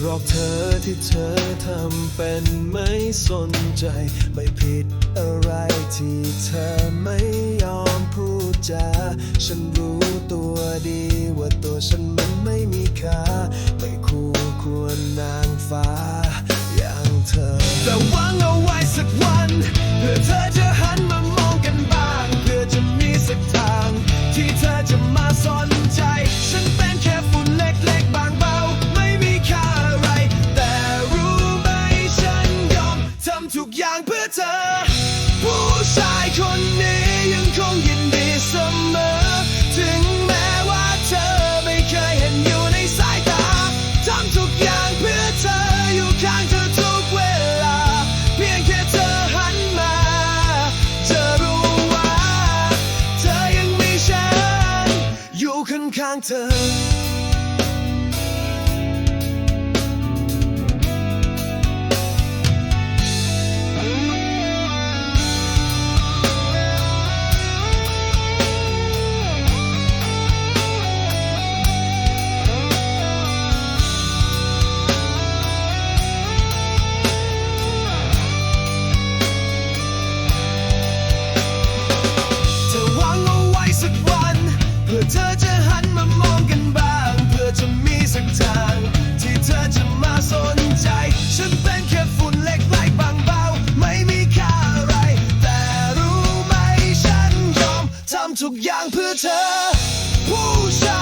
หรอกเธอที่เธอทำเป็นไม่สนใจ ไม่ผิดอะไรที่เธอไม่ยอมพูดจา ฉันรู้ตัวดีว่าตัวฉันมันไม่มีค่า ไม่คู่ควรนางฟ้า อย่างเธอ แต่หวังเอาไว้สักวันเพื่อเธอจะหันมามองกันบ้าง เพื่อจะมีสักทาง ที่เธอจะมาสนใจ อย่างเพื่อเธอ ผู้ชายคนนี้ยังคงยินดีเสมอ ถึงแม้ว่าเธอไม่เคยเห็นอยู่ในสายตาทำทุกอย่างเพื่อเธออยู่ข้างเธอทุกเวลา เพียงแค่เธอหันมาจะรู้ว่า เธอยังมีฉันอยู่ข้างๆเธอ เธอจะหันมามองกันบ้าง เพื่อจะมีสักทาง ที่เธอจะมาสนใจ ฉันเป็นแค่ฝุ่นเล็กๆบางเบา ไม่มีค่าอะไร แต่รู้ไหมฉันยอมทำทุกอย่างเพื่อเธอ ผู้ชาย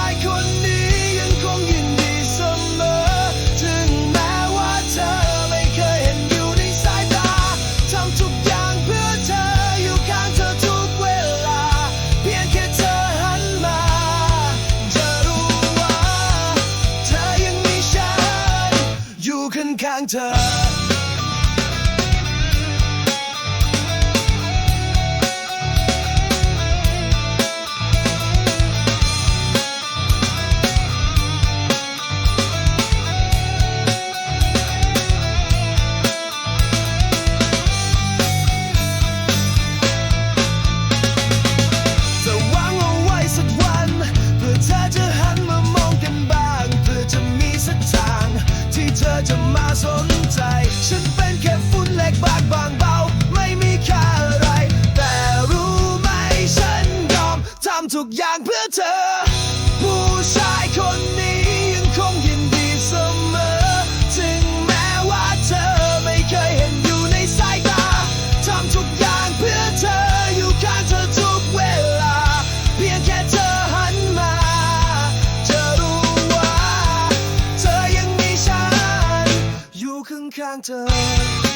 อยู่ข้างๆเธอ จะมาสนใจ ฉันเป็นแค่ฝุ่นเล็กบางบางเบา ไม่มีค่าอะไร แต่รู้ไหมฉันยอมทำทุกอย่างเพื่อเธอ ข้างเธอ